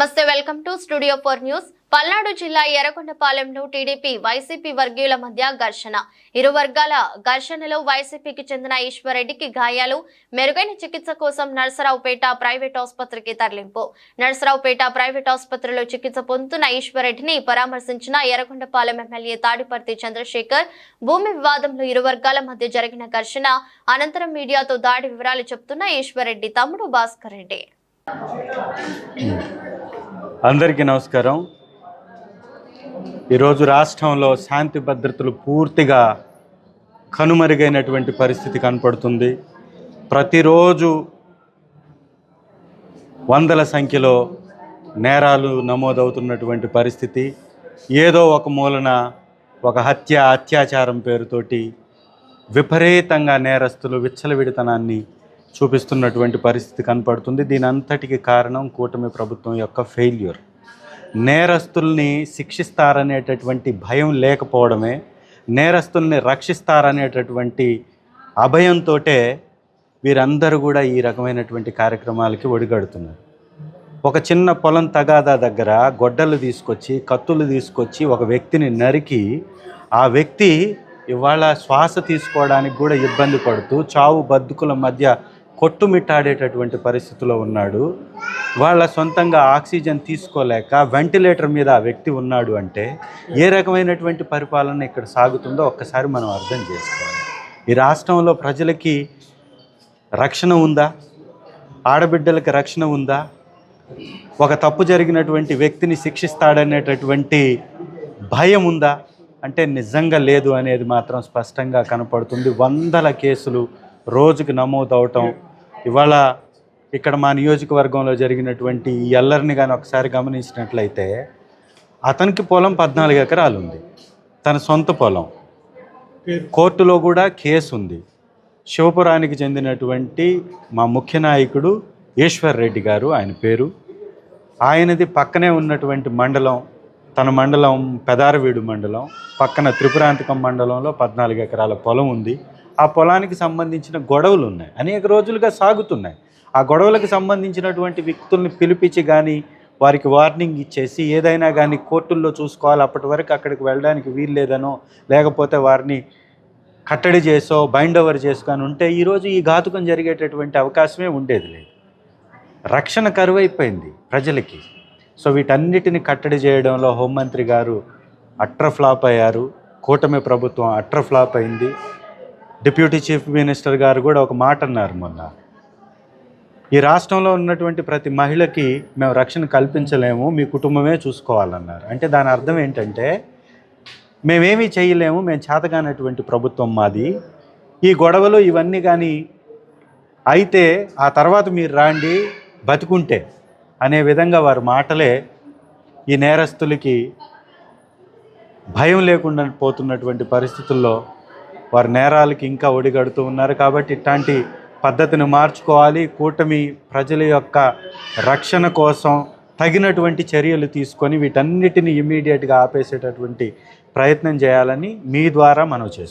మస్త్ welcome to studio four news. Palnadu జిల్లా ఎర్రకొండపాలెంలో టీడీపీ వైసీపీ వర్గీయుల మధ్య ఘర్షణ. ఇరు వర్గాల ఘర్షణలో వైసీపీకి చెందిన ఈశ్వరెడ్డికి గాయాలు. మెరుగైన చికిత్స కోసం నర్సరావుపేట ప్రైవేట్ ఆసుపత్రికి తరలింపు. నర్సరావుపేట ప్రైవేట్ ఆసుపత్రిలో చికిత్స పొందుతున్న ఈశ్వరెడ్డిని పరామర్శించిన ఎర్రకొండపాలెం ఎమ్మెల్యే తాడిపర్తి చంద్రశేఖర్ భూమి వివాదంలో ఇరు వర్గాల మధ్య జరిగిన ఘర్షణ. అనంతరం మీడియాతో దాడి వివరాలు చెప్తున్న ఈశ్వరెడ్డి తమ్ముడు భాస్కర్ రెడ్డి. అందరికీ నమస్కారం. ఈరోజు రాష్ట్రంలో శాంతి భద్రతలు పూర్తిగా కనుమరుగైనటువంటి పరిస్థితి కనపడుతుంది. ప్రతిరోజు వందల సంఖ్యలో నేరాలు నమోదవుతున్నటువంటి పరిస్థితి. ఏదో ఒక మూలన ఒక హత్య అత్యాచారం పేరుతోటి విపరీతంగా నేరస్తులు విచ్చలవిడితనాన్ని చూపిస్తున్నటువంటి పరిస్థితి కనపడుతుంది. దీని అంతటికి కారణం కూటమి ప్రభుత్వం యొక్క ఫెయిల్యూర్ నేరస్తుల్ని శిక్షిస్తారనేటటువంటి భయం లేకపోవడమే నేరస్తుల్ని రక్షిస్తారనేటటువంటి అభయంతో వీరందరూ కూడా ఈ రకమైనటువంటి కార్యక్రమాలకి ఒడిగడుతున్నారు. ఒక చిన్న పొలం తగాదా దగ్గర గొడ్డలు తీసుకొచ్చి కత్తులు తీసుకొచ్చి ఒక వ్యక్తిని నరికి ఆ వ్యక్తి ఇవాళ శ్వాస తీసుకోవడానికి కూడా ఇబ్బంది పడుతూ చావు బతుకుల మధ్య కొట్టుమిట్టాడేటటువంటి పరిస్థితిలో ఉన్నాడు. వాళ్ళ సొంతంగా ఆక్సిజన్ తీసుకోలేక వెంటిలేటర్ మీద ఆ వ్యక్తి ఉన్నాడు అంటే ఏ రకమైనటువంటి పరిపాలన ఇక్కడ సాగుతుందో ఒక్కసారి మనం అర్థం చేసుకోవాలి. ఈ రాష్ట్రంలో ప్రజలకి రక్షణ ఉందా? ఆడబిడ్డలకి రక్షణ ఉందా? ఒక తప్పు జరిగినటువంటి వ్యక్తిని శిక్షిస్తాడనేటటువంటి భయం ఉందా? అంటే నిజంగా లేదు అనేది మాత్రం స్పష్టంగా కనపడుతుంది. వందల కేసులు రోజుకి నమోదవటం ఇవాళ ఇక్కడ మా నియోజకవర్గంలో జరిగినటువంటి ఈ అల్లరిని కానీ ఒకసారి గమనించినట్లయితే అతనికి పొలం పద్నాలుగు ఎకరాలు ఉంది తన సొంత పొలం. కోర్టులో కూడా కేసు ఉంది శివపురానికి చెందినటువంటి మా ముఖ్య నాయకుడు ఈశ్వర్ రెడ్డి గారు ఆయన పేరు. ఆయనది పక్కనే ఉన్నటువంటి మండలం తన మండలం పెదారవీడు మండలం. పక్కన త్రిపురాంతకం మండలంలో పద్నాలుగు ఎకరాల పొలం ఉంది. ఆ పొలానికి సంబంధించిన గొడవలు ఉన్నాయి. అనేక రోజులుగా సాగుతున్నాయి. ఆ గొడవలకు సంబంధించినటువంటి వ్యక్తుల్ని పిలిపించి కానీ వారికి వార్నింగ్ ఇచ్చేసి ఏదైనా కానీ కోర్టుల్లో చూసుకోవాలి. అప్పటి వరకు అక్కడికి వెళ్ళడానికి వీలు లేదనో లేకపోతే వారిని కట్టడి చేసో బైండ్ ఓవర్ చేసుకొని ఉంటే ఈరోజు ఈ ఘాతుకం జరిగేటటువంటి అవకాశమే ఉండేది లేదు. రక్షణ కరువైపోయింది ప్రజలకి. సో వీటన్నిటిని కట్టడి చేయడంలో హోంమంత్రి గారు అట్ర ఫ్లాప్ అయ్యారు. కూటమి ప్రభుత్వం అట్ర ఫ్లాప్ అయింది. డిప్యూటీ చీఫ్ మినిస్టర్ గారు కూడా ఒక మాట అన్నారు మొన్న. ఈ రాష్ట్రంలో ఉన్నటువంటి ప్రతి మహిళకి మేము రక్షణ కల్పించలేము మీ కుటుంబమే చూసుకోవాలన్నారు. అంటే దాని అర్థం ఏంటంటే మేమేమీ చేయలేము మేము చేతగానటువంటి ప్రభుత్వం మాది. ఈ గొడవలు ఇవన్నీ కానీ అయితే ఆ తర్వాత మీరు రాండి బతుకుంటే అనే విధంగా వారి మాటలే ఈ నేరస్తులకి భయం లేకుండా పోతున్నటువంటి పరిస్థితుల్లో వారి నేరాలకి ఇంకా ఒడిగడుతూ ఉన్నారు కాబట్టి ఇట్లాంటి పద్ధతిని మార్చుకోవాలి. కూటమి ప్రజల యొక్క రక్షణ కోసం తగినటువంటి చర్యలు తీసుకొని వీటన్నిటిని ఇమీడియట్గా ఆపేసేటటువంటి ప్రయత్నం చేయాలని మీ ద్వారా మనం చేస్తాం